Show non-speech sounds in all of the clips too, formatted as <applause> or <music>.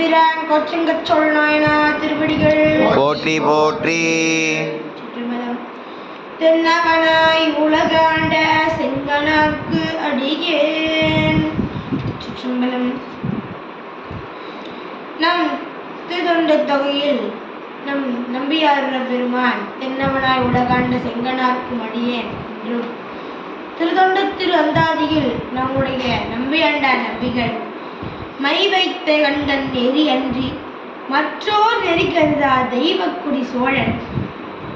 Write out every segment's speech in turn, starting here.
எம்பிரான் கொச்சங்கச் சொல் நாயனா திருவடிகள். போற்றி போற்றி. தென்னவனாய் உலகாண்ட செங்கனாக்கு அடியேன். நம் திருத்தொண்ட தொகையில் நம் நம்பியார் பெருமான் தென்னவனாய் உலகாண்ட செங்கனார்க்கு அடியேன் என்றும் திருத்தொண்ட திரு அந்தாதியில் நம்முடைய நம்பியாண்டார் நம்பிகள் மை வைத்த கண்டன் நெறி அன்றி மற்றோர் நெறி கருதா தெய்வக்குடி சோழன்.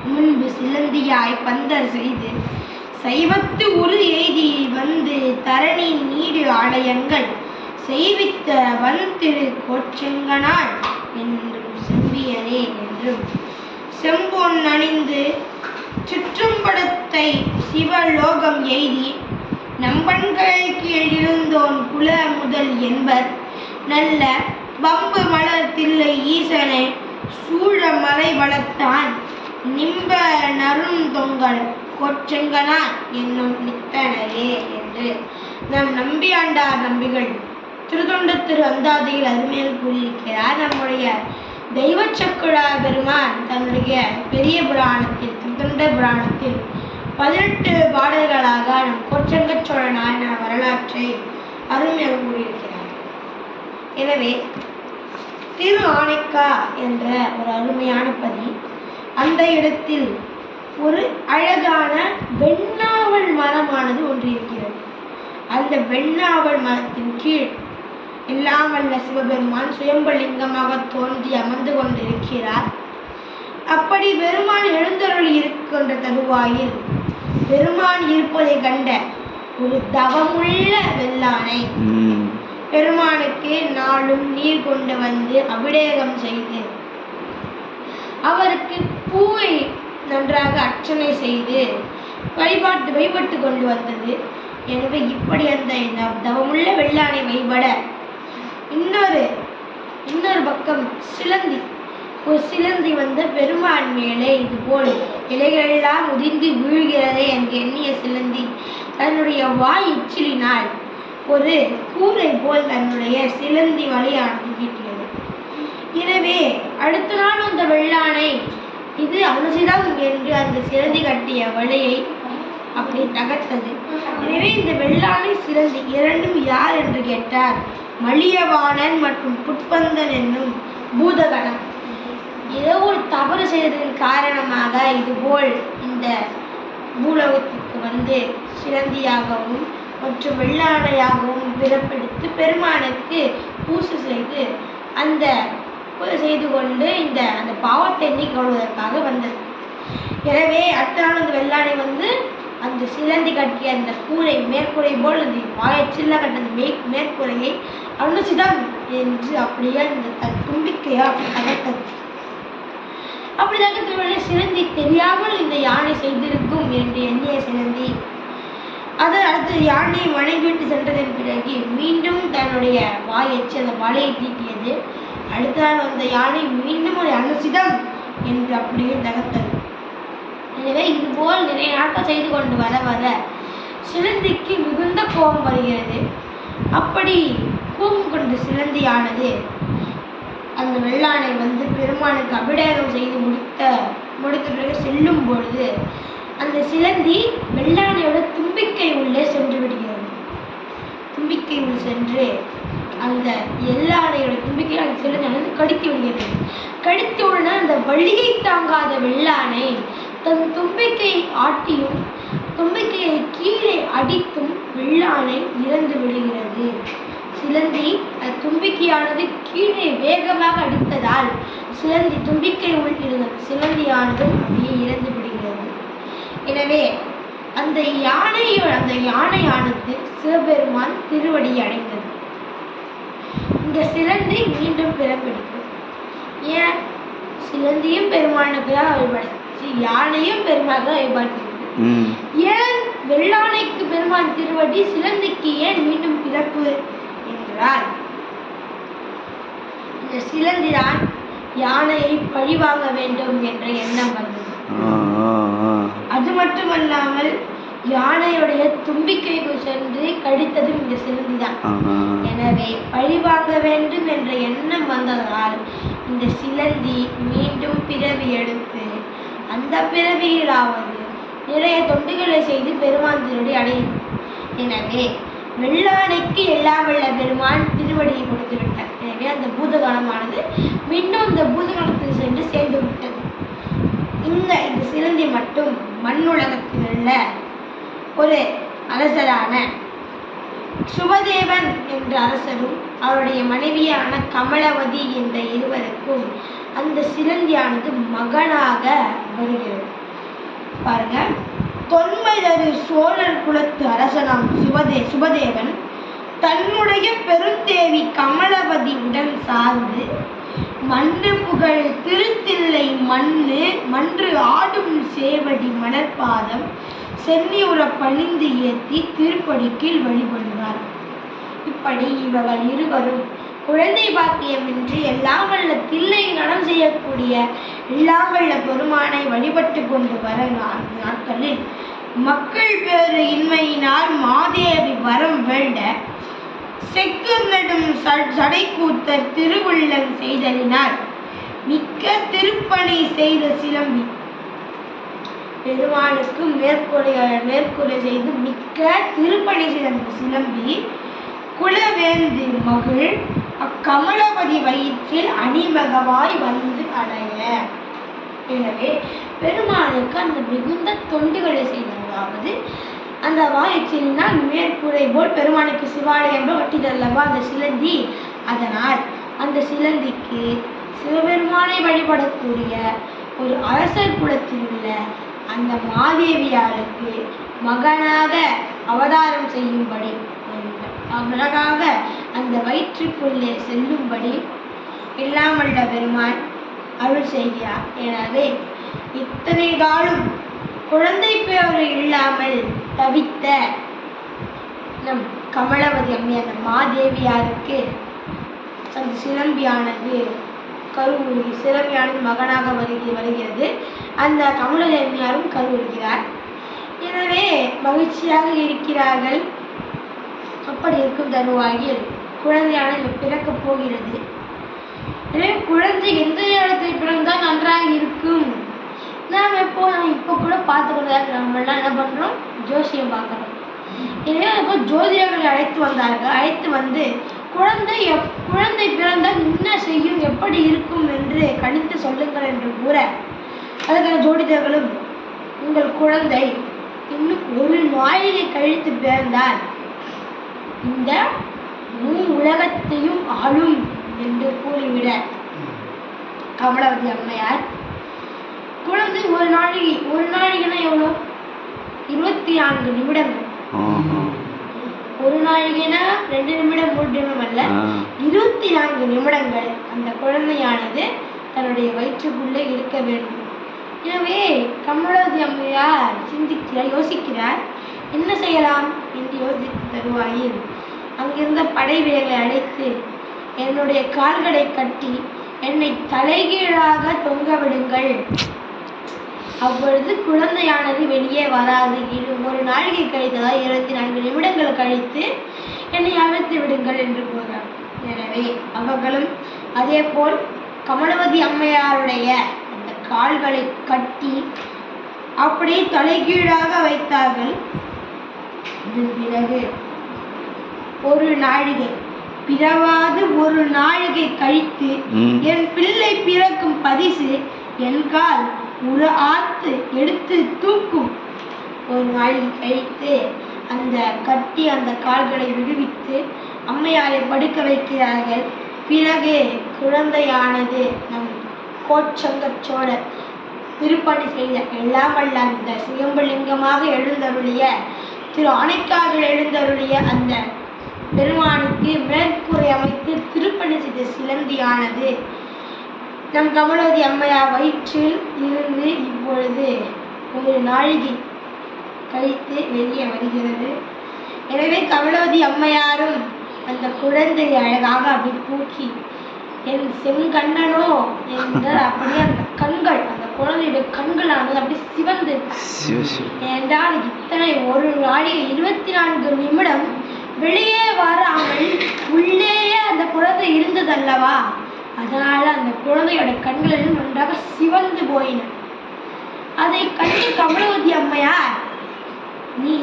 முன்பு சிலந்தியாய் பந்தர் செய்து சைவத்து உரு எய்தி வந்து தரணி நீடு ஆலயங்கள் செய்வித்த வன் திரு கோச்செங்கனாள் என்றும் செம்பியனே என்றும். செம்பொன் அணிந்து சுற்றும்படத்தை சிவலோகம் எய்தி நம்பன்கள் கீழிருந்தோன் குல முதல் என்பர். நல்ல வம்பு மலத்தில்லை ஈசனை சூழ மலை வளர்த்தான். நிம்ப நருந்தொங்கல் தொங்கல் என்னும் நித்தனையே என்று. நம் நம்பியாண்டார் நம்பிகள் திருதொண்ட திரு அந்தாதியில் அருமையில் கூறியிருக்கிறார். நம்முடைய தெய்வ சக்குழா பெருமான் தன்னுடைய பெரிய புராணத்தில் திருத்தொண்ட புராணத்தில் பதினெட்டு பாடல்களாக நம் கோச்சங்க சோழ நாயன வரலாற்றை அருமையாக கூறியிருக்கிறார். எனவே திரு ஆனைக்கா என்ற ஒரு அருமையான பதி அந்த இடத்தில் ஒரு அழகான வெண்ணாவல் மரமானது ஒன்று இருக்கிறது. அந்த வெண்ணாவல் மரத்தின் கீழ் எல்லாம் வல்ல சிவபெருமான் சுயம்பலிங்கமாக தோன்றி அமர்ந்து கொண்டிருக்கிறார். அப்படி பெருமான் எழுந்தருள் இருக்கின்ற தருவாயில் பெருமான் இருப்பதை கண்ட ஒரு தவமுள்ள வெள்ளானை பெருமானுக்கு நாளும் நீர் கொண்டு வந்து அபிடேகம் செய்து அவருக்கு பூவை நன்றாக அர்ச்சனை செய்து வழிபாட்டு வழிபட்டு கொண்டு வந்தது. எனவே இப்படி அந்த தவமுள்ள வெள்ளானை வழிபட இன்னொரு இன்னொரு பக்கம் சிலந்தி ஒரு சிலந்தி வந்த பெருமான் மேலே இது போல் இலைகளெல்லாம் உதிர்ந்து வீழ்கிறதே என்று எண்ணிய சிலந்தி தன்னுடைய வாய் எச்சிலினால் ஒரு கூரை போல் தன்னுடைய சிலந்தி வழியானது எனவே அடுத்த நாள் அந்த வெள்ளானை இது அனுசிதம் என்று அந்த சிலந்தி கட்டிய வலையை அப்படி தகர்த்தது. எனவே இந்த வெள்ளானை சிலந்தி இரண்டும் யார் என்று கேட்டார். மலியவாணன் மற்றும் புட்பந்தன் என்னும் பூதகணம். ஏதோ ஒரு தவறு செய்ததன் காரணமாக இதுபோல் இந்த பூலோகத்துக்கு வந்து சிலந்தியாகவும் மற்றும் வெள்ளாடையாகவும் பிறப்பெடுத்து பெருமானுக்கு பூசை செய்து அந்த செய்து கொண்டு இந்த அந்த பாவத்தை நீக்கொள்வதற்காக வந்தது. எனவே அடுத்த நாள் அந்த வெள்ளாடை வந்து அந்த சிலந்தி கட்டிய அந்த கூரை மேற்கூரை போல் அந்த வாயச்சில்ல கட்டின மே மேற்கூரையை அனுசிதம் என்று அப்படியே அந்த தன் தும்பிக்கையா அப்படி தகர்த்தது அப்படி சிலந்தி தெரியாமல் இந்த யானை செய்திருக்கும் என்று எண்ணிய சிலந்தி அது அடுத்து யானையை வணங்கிவிட்டு சென்றதன் பிறகு மீண்டும் தன்னுடைய வாயச்சு அந்த வலையை தீட்டியது. அடுத்த நாள் வந்த யானை மீண்டும் ஒரு அனுசிதம் என்று அப்படியே தகர்த்தது. எனவே இதுபோல் நிறைய நாட்கள் செய்து கொண்டு வர வர சிலந்திக்கு மிகுந்த கோபம் வருகிறது. அப்படி கோபம் கொண்ட சிலந்தியானது அந்த வெள்ளானை வந்து பெருமானுக்கு அபிடேகம் செய்து முடித்த முடித்த பிறகு செல்லும் பொழுது அந்த சிலந்தி வெள்ளானையோட தும்பிக்கை உள்ளே சென்று விடுகிறது. தும்பிக்கை உள் சென்று அந்த எல்லானையோட தும்பிக்கை அந்த சிலந்தானது கடித்து விடுகிறது. கடித்த உடனே அந்த வழியை தாங்காத வெள்ளானை தன் தும்பிக்கை ஆட்டியும் தும்பிக்கையை கீழே அடித்தும் வெள்ளானை இறந்து விடுகிறது. சிலந்தி அந்த தும்பிக்கையானது கீழே வேகமாக அடித்ததால் சிலந்தி தும்பிக்கை உள் இருந்த சிலந்தியானதும் அப்படியே இறந்து விடுகிறது. எனவே அந்த யானையோ அந்த யானையானது சிவபெருமான் திருவடியை அடைந்தது. இந்த சிலந்தி மீண்டும் பிறப்பெடுக்கும் ஏன்? சிலந்தியும் பெருமானுக்கு தான் வழிபடுச்சு யானையும் பெருமாள் தான் வழிபாடு ம். ஏன் வெள்ளானைக்கு பெருமான் திருவடி சிலந்திக்கு ஏன் மீண்டும் பிறப்பு என்றால் இந்த சிலந்திதான் யானையை பழிவாங்க வேண்டும் என்ற எண்ணம் வந்தது. அது மட்டுமல்லாமல் யானையுடைய தும்பிக்கைக்குள் சென்று கடித்ததும் இந்த சிலந்தி தான். எனவே பழிவாங்க வேண்டும் என்ற எண்ணம் வந்ததால் இந்த சிலந்தி மீண்டும் பிறவி எடுத்து அந்த பிறவியிலாவது நிறைய தொண்டுகளை செய்து பெருமான் திருவடி அடையும். எனவே வெள்ளானைக்கு எல்லாம் வல்ல பெருமான் திருவடியை கொடுத்து விட்டார் எனவே அந்த பூதகாலமானது மீண்டும் இந்த பூதகாலத்தில் சென்று சேர்ந்து விட்டது. இந்த இந்த சிலந்தி மட்டும் மண்ணுலகத்தில் உள்ள ஒரு அரசரான சுபதேவன் என்ற அரசரும் அவருடைய மனைவியான கமலவதி என்ற இருவருக்கும் அந்த சிலந்தியானது மகனாக வருகிறது. பாருங்க. தொன்மைதரு சோழர் குலத்து அரசனாம் சுபதே சுபதேவன் தன்னுடைய பெருந்தேவி கமலவதியுடன் சார்ந்து மண்ணு புகழ் திருத்தில்லை மண்ணு மன்று ஆடும் சேவடி மணற்பாதம் சென்னியுற பணிந்து ஏத்தி திருப்படி கீழ் வழிபடுவார். இப்படி இவர்கள் இருவரும் குழந்தை பாக்கியமின்றி எல்லாம் வல்ல தில்லை நடம் செய்யக்கூடிய எல்லாம் வல்ல பெருமானை வழிபட்டு கொண்டு வர நாட்களில் மக்கள் பேறு இன்மையினால் மாதேவி வரம் வேண்ட செக்கு நடும் சடை சடைக்கூத்தர் திருவுள்ளம் செய்தறினார். மிக்க திருப்பணி செய்த சிலம்பி. பெருமானுக்கு மேற்கொலை மேற்கொலை செய்து மிக்க திருப்பணி செய்த சிலம்பி. குலவேந்து மகள் அக்கமலபதி வயிற்றில் அணிமகவாய் வந்து அடைய. எனவே பெருமானுக்கு அந்த மிகுந்த தொண்டுகளை செய்ததாவது அந்த வாயிற்றினால் மேற்கூரை போல் பெருமானுக்கு சிவாலயம் ஒட்டிதல்லவா அந்த சிலந்தி அதனால். அந்த சிலந்திக்கு சிவபெருமானை வழிபடக்கூடிய ஒரு அரசர் குலத்தில் உள்ள அந்த மாதேவியாருக்கு மகனாக அவதாரம் செய்யும்படி அழகாக அந்த வயிற்றுக்குள்ளே செல்லும்படி இல்லாமல்ல பெருமான் அருள் செய்கிறார். எனவே இத்தனை காலம் குழந்தை பேர் இல்லாமல் தவித்த நம் கமலவதி அம்மி அந்த மாதேவியாருக்கு அந்த சிலம்பியானது கருவுரி சிலம்பியானது மகனாக வருகி வருகிறது. அந்த கமலதேவியாரும் கருவுறுகிறார். எனவே மகிழ்ச்சியாக இருக்கிறார்கள். அப்படி இருக்கும் தருவாயில் குழந்தையானது பிறக்கப் போகிறது. எனவே குழந்தை எந்த இடத்தில் பிறந்தால் நன்றாக இருக்கும்? நாம் எப்போ நம்ம இப்போ கூட பார்த்துக்கிறதா நம்மளாம் என்ன பண்ணுறோம் ஜோசியம் பார்க்குறோம் எனவே அப்போ ஜோதிடர்களை அழைத்து வந்தார்கள். அழைத்து வந்து குழந்தை எப் குழந்தை பிறந்தால் என்ன செய்யும் எப்படி இருக்கும் என்று கணித்து சொல்லுங்கள் என்று கூற அதுக்கான ஜோதிடர்களும் உங்கள் குழந்தை இன்னும் ஒரு நாழிகை கழித்து பிறந்தால் இந்த மூ உலகத்தையும் ஆளும் என்று கூறிவிட. கமலவதி அம்மையார் குழந்தை ஒரு நாழிகை ஒரு நாழிகைனா எவ்வளோ இருபத்தி நான்கு நிமிடங்கள். ஒரு நாழிகைனா ரெண்டு நிமிடம் மூன்று நிமிடம் அல்ல. இருபத்தி நான்கு நிமிடங்கள் அந்த குழந்தையானது தன்னுடைய வயிற்றுக்குள்ளே இருக்க வேண்டும். எனவே கமலவதி அம்மையார் சிந்திக்கிறார் யோசிக்கிறார் என்ன செய்யலாம்? என்று யோசித்து தருவாயில் அங்கிருந்த படை வீரர்களை அழைத்து என்னுடைய கால்களை கட்டி என்னை தலைகீழாக தொங்க விடுங்கள். அப்பொழுது குழந்தையானது வெளியே வராது. இரு ஒரு நாழிகை கழித்ததா? இருபத்தி நான்கு நிமிடங்கள் கழித்து என்னை அழைத்து விடுங்கள் என்று கூறுகிறார் எனவே அவர்களும் அதேபோல் கமலவதி அம்மையாருடைய அந்த கால்களை கட்டி அப்படியே தலைகீழாக வைத்தார்கள். இதன் பிறகு ஒரு நாழிகை பிறவாது ஒரு நாழிகை கழித்து. என் பிள்ளை பிறக்கும் பரிசு என் கால் உர ஆத்து எடுத்து தூக்கும். ஒரு நாளில் கழித்து அந்த கட்டி அந்த கால்களை விடுவித்து அம்மையாரை படுக்க வைக்கிறார்கள். பிறகு குழந்தையானது நம் கோச்சங்கச்சோட திருப்பணி செய்த எல்லாம் வல்ல அந்த சுயம்பலிங்கமாக எழுந்தருளிய திரு ஆனைக்காவில் எழுந்தருளிய அந்த பெருமானுக்கு மேற்கூரை அமைத்து திருப்பணி செய்த சிலந்தியானது நம் கமலவதி அம்மையார் வயிற்றில் இருந்து இப்பொழுது ஒரு நாழிகை கழித்து வெளியே வருகிறது. எனவே கமலவதி அம்மையாரும் அந்த குழந்தையை அழகாக அப்படி தூக்கி என் செங்கண்ணனோ என்ற அப்படியே அந்த கண்கள் அந்த குழந்தையுடைய கண்களானது அப்படி சிவந்து சிவ சிவ என்றால் இத்தனை ஒரு நாளில் இருபத்தி நான்கு நிமிடம் வெளியே வராமல் உள்ளேயே அந்த குழந்தை இருந்ததல்லவா? அதனால அந்த குழந்தையோட கண்களில் நன்றாக சிவந்து போயின. அதை கண்டு கமலவதி அம்மையார் நீ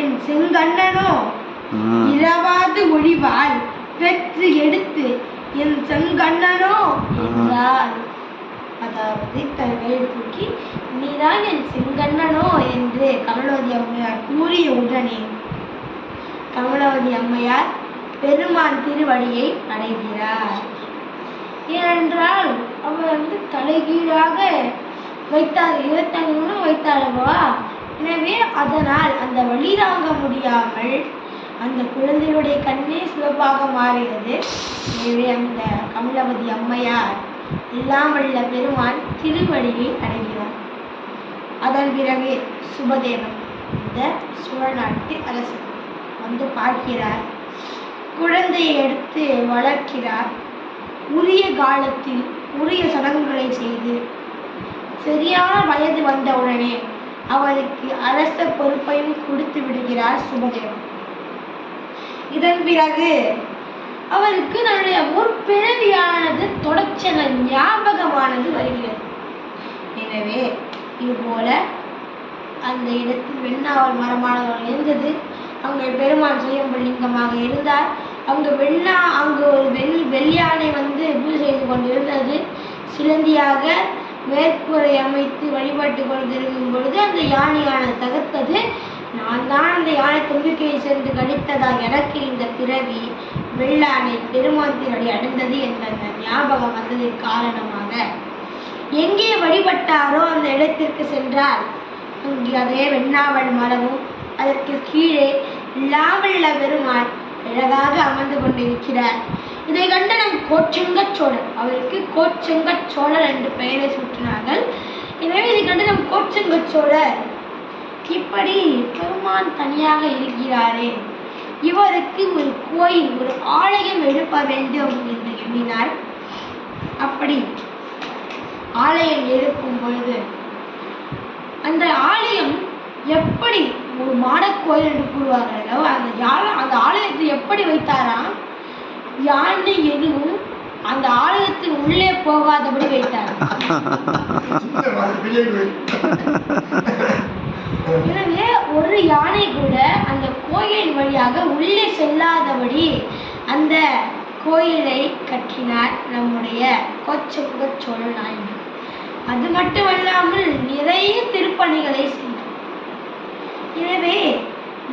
என் செங்கண்ணனோ. இரவாது ஒளிவாள் பெற்று எடுத்து என் செங்கண்ணனோ என்றார் அதாவது தன் கையில் தூக்கி நீதான் என் செங்கண்ணனோ என்று கமலவதி அம்மையார் கூறிய உடனே கமலவதி அம்மையார் பெருமான் திருவடியை அடைகிறார். ஏனென்றால் அவர் வந்து தலைகீழாக வைத்தார். இருபத்தஞ்சு நிமிடம் வைத்தார் அல்லவா எனவே அதனால் அந்த வழி தாங்க முடியாமல் அந்த குழந்தையுடைய கண்ணே சிவப்பாக மாறுகிறது எனவே அந்த கமலவதி அம்மையார் இல்லாமல்ல பெருமான் திருவடியை அடைகிறார். அதன் பிறகு சுபதேவன் இந்த சோழ நாட்டு அரசர் வந்து பார்க்கிறார். குழந்தையை எடுத்து வளர்க்கிறார். உரிய காலத்தில் உரிய சடங்குகளை செய்து சரியான வயது வந்தவுடனே அவருக்கு அரச பொறுப்பையும் கொடுத்து விடுகிறார் சுபதேவன். இதன் பிறகு அவருக்கு நம்முடைய முற்பிறவியானது தொடர்ச்சென ஞாபகமானது வருகிறது. எனவே இதுபோல அந்த இடத்தில் வெண்ணாவல் மரமானவர்கள் இருந்தது அங்கே பெருமான் சுயம்பலிங்கமாக இருந்தார். அங்கு வெண்ணா அங்கு ஒரு வெள் வெள்ளியானை வந்து பூஜை செய்து கொண்டிருந்தது. சிலந்தியாக மேற்கூரை அமைத்து வழிபட்டு கொண்டிருக்கும் பொழுது அந்த யானையானது தகர்த்தது. நான் தான் அந்த யானை தும்பிக்கையை சென்று கடித்ததா எனக்கு இந்த பிறவி வெள்ளானை பெருமான் அடைந்தது என்ற அந்த ஞாபகம் வந்ததின் காரணமாக. எங்கே வழிபட்டாரோ அந்த இடத்திற்கு சென்றால் அங்கே அதே வெண்ணாவல் மரமும் அதற்கு கீழே லாவல்ல பெருமான் அழகாக அமர்ந்து கொண்டிருக்கிறார். இதை கண்டு நம் கோச்சங்க சோழர் அவருக்கு கோச்சங்க சோழர் என்று பெயரை சூட்டினார்கள். எனவே இதை கண்டு நம் கோச்சங்க சோழர் இப்படி பெருமான் தனியாக இருக்கிறாரே இவருக்கு ஒரு கோயில் ஒரு ஆலயம் எழுப்ப வேண்டும் என்று எண்ணினார். அப்படி ஆலயம் எழுப்பும் பொழுது அந்த ஆலயம் எப்படி ஒரு மாடக்கோயில் என்று கூறுவார்கள் அல்லவா அந்த யாழ அந்த ஆலயத்தை எப்படி வைத்தாராம்? யானை எதுவும் அந்த ஆலயத்தின் உள்ளே போகாதபடி வைத்தார். <laughs> எனவே ஒரு யானை கூட அந்த கோயிலின் வழியாக உள்ளே செல்லாதபடி அந்த கோயிலை கட்டினார் நம்முடைய கோச்சமுக சோழ நாயகர் அது மட்டுமல்லாமல் நிறைய திருப்பணிகளை செய்தார் எனவே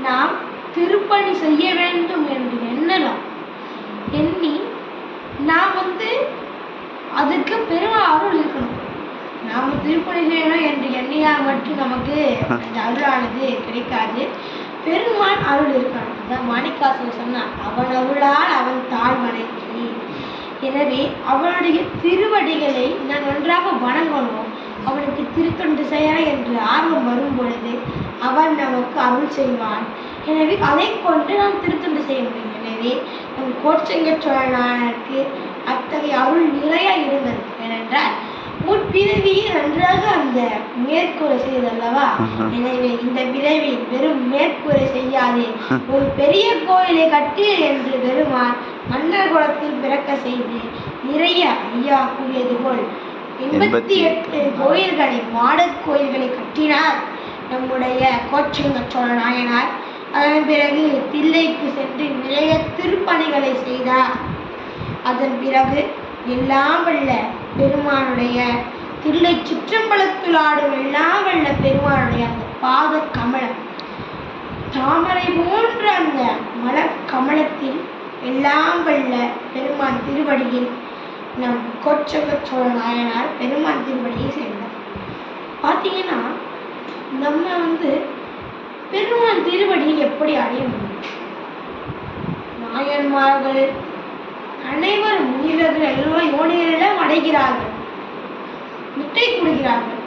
நாம் திருப்பணி செய்ய வேண்டும் என்று எண்ணலாம். எண்ணி நாம் வந்து அதுக்கு பெரும் அருள் இருக்கணும். நாம் திருப்பணி செய்யணும் என்று எண்ணினால் மட்டும் நமக்கு அந்த அருளானது கிடைக்காது. பெருமான் அருள் இருக்கணும். அதான் மாணிக்காசன் சொன்னான் அவன் அருளால் அவன் தாழ் வணங்கி எனவே அவனுடைய திருவடிகளை நான் நன்றாக வணங்கணும். அவனுக்கு திருத்தொண்டு செய்ய என்று ஆர்வம் வரும் பொழுது அவன் நமக்கு அருள் செய்வான். எனவே அதை கொண்டு நாம் திருத்தொண்டு செய்ய முடியும். எனவே நம் கோச்செங்க சோழனாருக்கு அத்தகைய அருள் நிறைய இருந்தது. ஏனென்றால் முற்பிறவியில் நன்றாக அந்த மேற்கூரை செய்தல்லவா. எனவே இந்த பிறவி வெறும் மேற்கூரை செய்யாதே. ஒரு பெரிய கோயிலை கட்டு என்று பெருமான் மன்னர் குலத்தில் பிறக்க செய்து நிறைய ஐயா கூறியது போல் எண்பத்தி எட்டு கோயில்களை மாடக் கோயில்களை கட்டினார் நம்முடைய கோச்செங்க சோழ நாயனார் அதன் பிறகு தில்லைக்கு சென்று நிறைய திருப்பணிகளை செய்தார். அதன் பிறகு எல்லாம் வல்ல பெருமானுடைய தில்லை சுற்றம்பலத்தில் ஆடும் எல்லாம் வல்ல பெருமானுடைய அந்த பாத கமலம் தாமரை போன்ற அந்த மலர் கமலத்தில் எல்லாம் வல்ல பெருமான் திருவடியில் நம் கொச்சக சோழ நாயனார் பெருமான் சேர்ந்தார் பார்த்தீங்கன்னா நம்ம வந்து பெருமான் திருவடியை எப்படி அடைய முடியும்? நாயன்மார்கள் அனைவரும் முனிவர்கள் எல்லோரும் யோனிகளிடம் அடைகிறார்கள். முட்டை கொடுக்கிறார்கள்.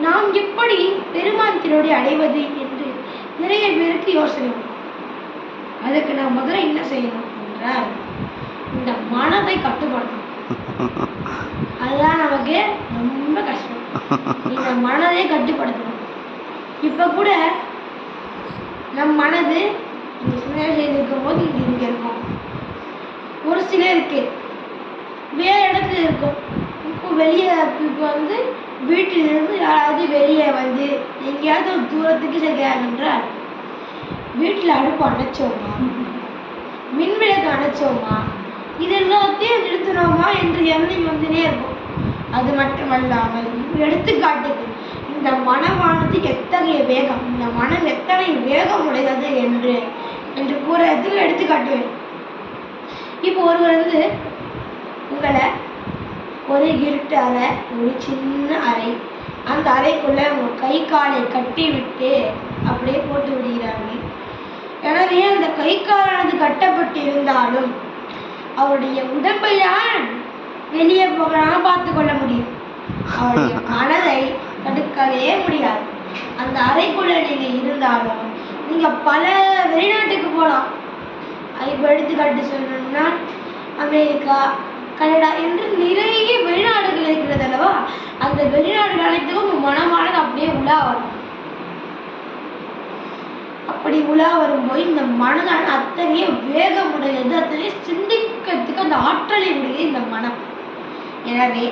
நாம் எப்படி பெருமான் திருவடி அடைவது என்று நிறைய பேருக்கு யோசனை அதுக்கு நாம் முதல்ல என்ன செய்யணும் என்றால் இந்த மனதை கட்டுப்படுத்தணும். அதுதான் நமக்கு ரொம்ப கஷ்டம். இந்த மனதை கட்டுப்படுத்தணும். இப்போ கூட நம் மனது இந்த சிந்தனை செய்திருக்கும் போது இங்கே இங்கே இருக்கும். ஒரு சிலருக்கு வேறு இடத்துல இருக்கும். இப்போ வெளியே இப்போ வந்து வீட்டிலிருந்து யாராவது வெளியே வந்து எங்கேயாவது ஒரு தூரத்துக்கு செல்கிறார்கள் என்றால் வீட்டில் அடுப்பு அணைச்சோமா? மின்விளக்கு அணைச்சோமா? இது எல்லாத்தையும் என்று எண்ணம் வந்துனே இருக்கும். அது மட்டுமல்லாமல் எடுத்துக்காட்டுக்கு இந்த மனமானது எத்தகைய வேகம் இந்த மனம் எத்தனை வேகம் உடையது என்று என்று கூறதுக்கு எடுத்துக்காட்டுவேன் இப்போ ஒருவர் வந்து உங்களை ஒரு இருட்டு அறை ஒரு சின்ன அறை அந்த அறைக்குள்ளே உங்கள் கை காலை கட்டி விட்டு அப்படியே போட்டு விடுகிறார்கள். எனவே அந்த கை காலானது கட்டப்பட்டு இருந்தாலும் அவருடைய உடம்பை தான் வெளியே போகாம பார்த்து கொள்ள முடியும். அவருடைய <laughs> மனதை தடுக்கவே முடியாது. அந்த அறைக்குள்ள நீங்க இருந்தாலும் நீங்க பல வெளிநாட்டுக்கு போகலாம். இப்போ எடுத்துக்காட்டு சொல்லணும்னா அமெரிக்கா கனடா என்று நிறைய வெளிநாடுகள் இருக்கிறது அல்லவா? அந்த வெளிநாடுகள் அனைத்துக்கும் மனமானது அப்படியே உலா வரும். அப்படி உலா வரும்போது இந்த மனதான அத்தகைய வேகமுடையது அத்தகைய சிந்திக்கிறதுக்கு அந்த ஆற்றலை உடைய இந்த மனம். எனவே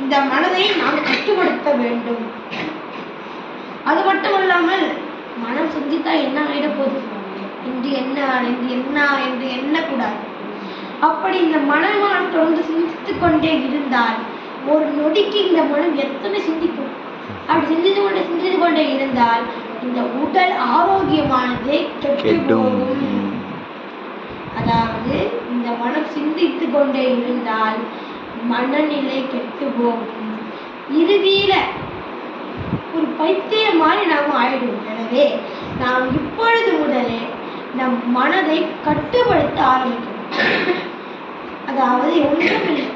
இந்த மனதை நாம் கட்டுப்படுத்த வேண்டும். அது மட்டும் இல்லாமல் மனம் சிந்தித்தா என்ன ஆயிட போகுது இன்று என்ன இன்று என்ன என்று எண்ணக்கூடாது அப்படி இந்த மனமான தொடர்ந்து சிந்தித்துக் கொண்டே இருந்தால் ஒரு நொடிக்கு இந்த மனம் எத்தனை சிந்திக்கும்? அப்படி சிந்தித்து கொண்டே சிந்தித்து கொண்டே இருந்தால் இந்த உடல் ஆரோக்கியமானது கெட்டு கெட்டும். அதாவது இந்த மனம் சிந்தித்து கொண்டே இருந்தால் மனநிலை கெட்டு போகும். இறுதியில ஒரு பைத்தியம் மாதிரி நாம் ஆயிடுவோம். எனவே நாம் இப்பொழுது முதலே நம் மனதை கட்டுப்படுத்த ஆரம்பிக்கணும். அதாவது ஒன்றுமில்லை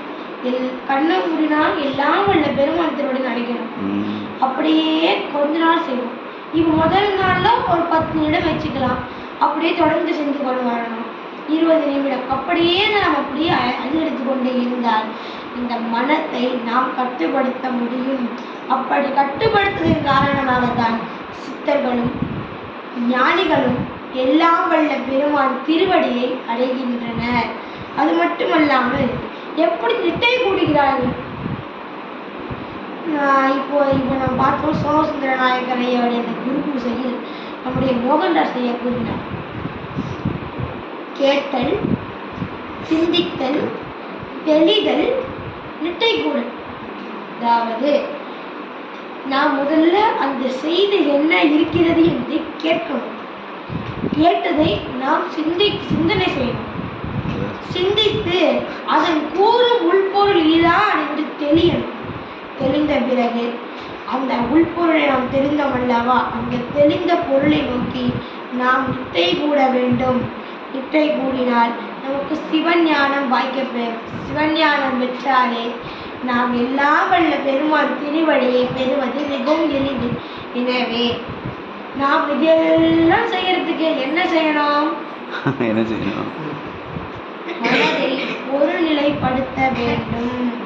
எல் கண்ணை மூடினால் எல்லாம் வல்ல பெருமான் திருவடி நினைக்கணும். அப்படியே கொஞ்ச நாள் செய்வோம். இப்போ முதல் நாளில் ஒரு பத்து நிமிடம் வச்சுக்கலாம். அப்படியே தொடர்ந்து செஞ்சு கொண்டு வரணும் இருபது நிமிடம். அப்படியே நாம் அப்படியே அ- அதிகரித்து கொண்டே இருந்தால் இந்த மனத்தை நாம் கட்டுப்படுத்த முடியும். அப்படி கட்டுப்படுத்துவதன் காரணமாகத்தான் சித்தர்களும் ஞானிகளும் எல்லாம் வல்ல பெருமான் திருவடியை அடைகின்றனர். அது மட்டுமல்லாமல் எப்படி நிட்டை கூடுகிறார்கள்? இப்போ இப்போ நம்ம பார்த்தோம். சோமசுந்தர நாயக்கர் ஐயாவுடைய அந்த குரு பூசையில் நம்முடைய மோகன்தாஸ் ஐயா கூறினார். கேட்டல் சிந்தித்தல் தெளிதல் நிட்டை கூடல் அதாவது நாம் முதல்ல அந்த செய்தி என்ன இருக்கிறது என்று கேட்கணும். கேட்டதை நாம் சிந்தி சிந்தனை செய்யணும். சிந்தித்து அதன் கூறும் உள்பொருள் இதுதான் என்று தெரியணும் தெளிந்த பிறகு அந்த உள்பொருளை நாம் தெரிந்தோம் அல்லவா அந்த தெளிந்த பொருளை நோக்கி நாம் நிட்டை கூட வேண்டும். நிட்டை கூடினால் நமக்கு சிவஞானம் வாய்க்க சிவஞானம் பெற்றாலே நாம் எல்லாம் வல்ல பெருமான் திருவடியை பெறுவது மிகவும் எளிது. எனவே நாம் இதெல்லாம் செய்யறதுக்கு என்ன செய்யணும்? <laughs> என்ன செய்யணும்? மனதை ஒருநிலைப்படுத்த வேண்டும்.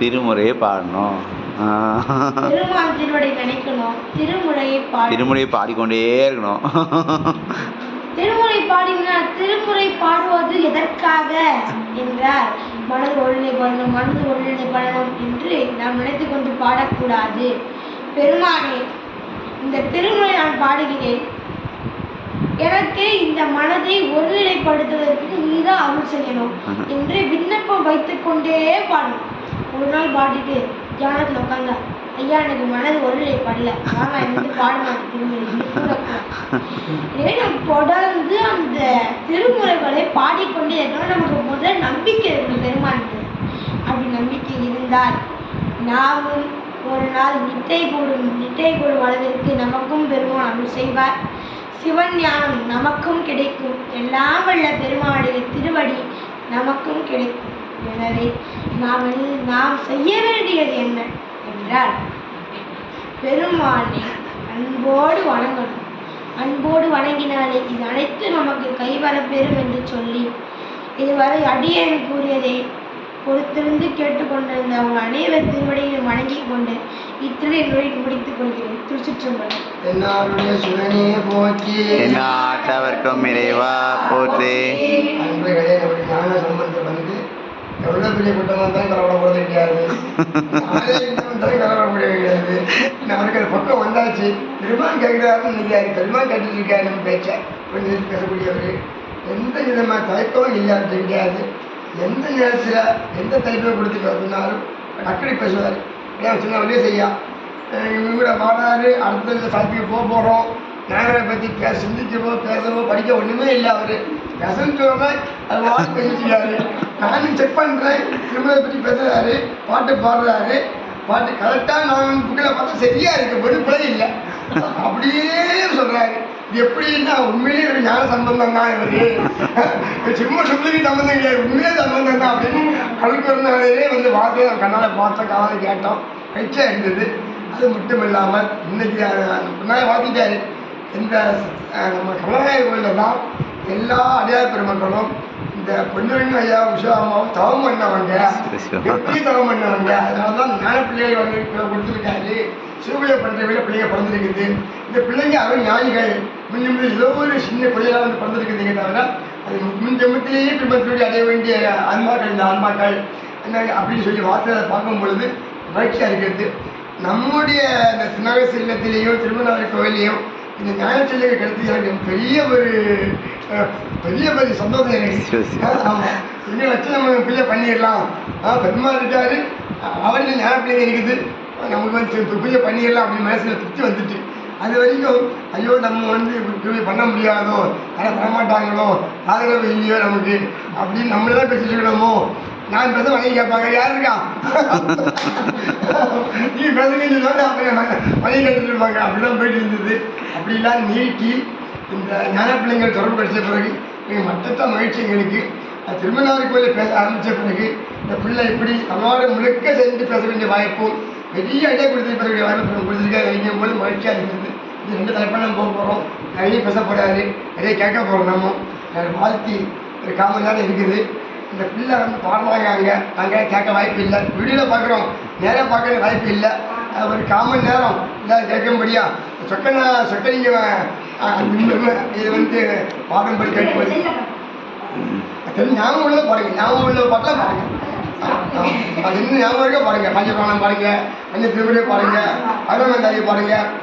திருமுறையை பாடணும். திருமுறையை பாடி திருமுறையை பாடிக்கொண்டே இருக்கணும். திருமுறை பாடினா திருமுறை பாடுவது எதற்காக என்றால் மனது ஒருநிலை பண்ணணும் மனது ஒருநிலை பண்ணணும் என்று நாம் நினைத்து கொண்டு பாடக்கூடாது. பெருமானே இந்த திருமுறை நான் பாடுகிறேன். எனக்கு இந்த மனதை ஒருநிலைப்படுத்துவதற்கு நீதான் அருள் செய்யணும் என்று விண்ணப்பம் வைத்துக்கொண்டே பாடணும். ஒரு நாள் பாடிட்டு தியானத்தில் உட்காந்தா ஐயா எனக்கு மனது ஒருநிலைப்படல வாங்க எனக்கு பாட மாட்டேன் தொடர்ந்து அந்த திருமுறைகளை பாடிக்கொண்டே இருக்கணும் நமக்கு முதல் நம்பிக்கை இருக்கணும் பெருமானது அப்படி நம்பிக்கை இருந்தால் நாமும் ஒரு நாள் நிட்டை கூடும் நிட்டை கூடும் அளவிற்கு நமக்கும் பெருமான் அருள் செய்வார். சிவன் ஞானம் நமக்கும் கிடைக்கும். எல்லாம் வல்ல பெருமானுடைய திருவடி நமக்கும் கிடைக்கும். எனவே நாம் நாம் செய்ய வேண்டியது என்ன என்றால் பெருமானை அன்போடு வணங்கணும். அன்போடு வணங்கினாலே இது அனைத்து நமக்கு கைவரப்பெறும் என்று சொல்லி இதுவரை அடியேன் கூறியதை பொறுத்திருந்து கேட்டுக்கொண்டிருந்த அவங்க அனைவர் திருவடியை வணங்கிக் கொண்டு இத்துடன் என்னுடைய முடித்துக் கொள்கிறேன். திருச்சிற்றம்பலம். என்னாருடைய போற்றி. என்ன ஆட்டவர்க்கும் இறைவா போற்றி. அன்பர்களே நம்முடைய ஞான சம்பந்தம் வந்து எவ்வளோ பெரிய குற்றமாக இருந்தாலும் கலவரப்படுறது கிடையாது நானே இருந்தாலும் கலவரப்பட கிடையாது நமக்கு அந்த பக்கம் வந்தாச்சு. பெருமான் கேட்கிறாருன்னு நினைக்காரு பெருமான் கேட்டுட்டு இருக்காரு நம்ம பேச்சை. கொஞ்சம் பேசக்கூடியவர். எந்த விதமான தயக்கமும் இல்லை அப்படி எந்த நேரத்தில் எந்த தலைப்பை கொடுத்து சொன்னாலும் டக்குனு பேசுவார். ஏன் சின்ன வழியே செய்யா? இவங்கள வாடாரு அடுத்த தளத்துக்கு போக போகிறோம் நாங்களை பற்றி பேச சிந்திக்கவோ பேசவோ படிக்க ஒன்றுமே இல்லை அவர். பேசன்னு சொன்னால் அது வாட்டு பேசிட்டாரு நானும் செக் பண்ணுறேன் திருமணத்தை பற்றி பேசுகிறாரு பாட்டு பாடுறாரு. பாட்டு கரெக்டாக நான் புக்கில் பார்த்தா சரியாக இருக்குது ஒரு இல்லை. அப்படியே சொல்கிறாரு இது எப்படின்னா உண்மையிலேயே ஒரு ஞான சம்பந்தம் தான் இவரு. சும்மா சொல்லுக்கு சம்பந்தம் கிடையாது உண்மையே சம்பந்தம் தான் அப்படின்னு அவருக்கு வந்து வார்த்தையை நம்ம கண்ணால் பார்த்தோம் காதால் கேட்டோம். கட்சியா இருந்தது அது மட்டும் இல்லாமல் இன்னைக்கு முன்னாடி பார்த்துட்டாரு இந்த நம்ம கமலநாயக கோயிலில் தான் எல்லா அடையாள பெருமக்களும் இந்த பொன்னுரிமை ஐயா அம்மாவும் தவம் பண்ணவங்க எப்படி தவம் பண்ணவங்க அதனால தான் ஞான பிள்ளைகள் வந்து இப்போ கொடுத்துருக்காரு. சிறுபிள்ளை பண்ணுற வீட பிள்ளைங்க பிறந்திருக்குது. இந்த பிள்ளைங்க அவன் ஞானிகள். முன்ன முன்ன ஏதோ ஒரு சின்ன பிள்ளைகளாக வந்து பிறந்திருக்குதுங்க தவிர அது முன் ஜென்மத்திலேயே பின்பற்றி அடைய வேண்டிய ஆன்மாக்கள் இந்த ஆன்மாக்கள். என்ன அப்படின்னு சொல்லி வார்த்தையை பார்க்கும் பொழுது மகிழ்ச்சியாக இருக்கிறது. நம்முடைய இந்த திருநாகசி இல்லத்திலேயும் திருமணாவரி கோயிலையும் இந்த ஞானச்செல்லுக்கு கிடைத்து எனக்கு பெரிய ஒரு பெரிய பெரிய சந்தோஷம் எனக்கு. ஆமாம் இன்னும் வச்சு நம்ம பிள்ளை பண்ணிடலாம். ஆ பெருமாள் இருக்காரு. அவருக்கு ஞான பிள்ளைங்க இருக்குது. நமக்கு வந்து பூஜை பண்ணிடலாம் அப்படின்னு மனசில் திருப்தி வந்துட்டு. அது வரைக்கும் ஐயோ நம்ம வந்து பண்ண முடியாதோ யாரும் வரமாட்டாங்களோ ஆதரவு இல்லையோ நமக்கு அப்படின்னு நம்மளே தான் பேசிட்டு இருக்கணுமோ நான் பேச வணங்கி கேட்பாங்க. யார் இருக்கா? நீ பேசுங்கன்னு சொல்லுவாங்க அப்புறம் வழி கேட்டுட்டு இருப்பாங்க. அப்படிலாம் போயிட்டு இருந்தது. அப்படிலாம் நீக்கி இந்த ஞான பிள்ளைங்கள் தொடர்பு கிடைச்ச பிறகு எங்கள் மற்றற்ற மகிழ்ச்சி எங்களுக்கு. அது திருமணாரி கோயிலில் பேச ஆரம்பித்த பிறகு இந்த பிள்ளை இப்படி தமிழ்நாடு முழுக்க சென்று பேச வேண்டிய வாய்ப்பும் பெரிய இடம் கொடுத்துருக்க வாய்ப்பு கொடுத்துருக்காங்க எங்கேயும் போது மகிழ்ச்சியாக இருக்குது இது ரெண்டு தலைப்பாக நம்ம போக போகிறோம் நிறைய பேச போகிறாரு நிறைய கேட்க போகிறோம் நம்ம. அதை வாழ்த்தி ஒரு காமன் நேரம் இருக்குது. இந்த பிள்ளை வந்து பாடுறாங்க அங்கே அங்கே கேட்க வாய்ப்பு இல்லை. வீடியோவில் பார்க்குறோம். நேராக பார்க்க வாய்ப்பு இல்லை. அது ஒரு காமன் நேரம். இல்லை கேட்கும்படியா? சொக்கன சொக்கனிங்க இது வந்து பாடும்படி கேட்கும்போது. தெரிஞ்சு ஞாபகம் உள்ள பாருங்க ஞாபகம் உள்ள பாட்டெல்லாம் பாருங்க அது இன்னும் ஞாபகம் இருக்க? பாருங்க பஞ்சபிராணம் பாருங்க பஞ்ச திருவிழா பாருங்க அருணமந்தாரி பாருங்க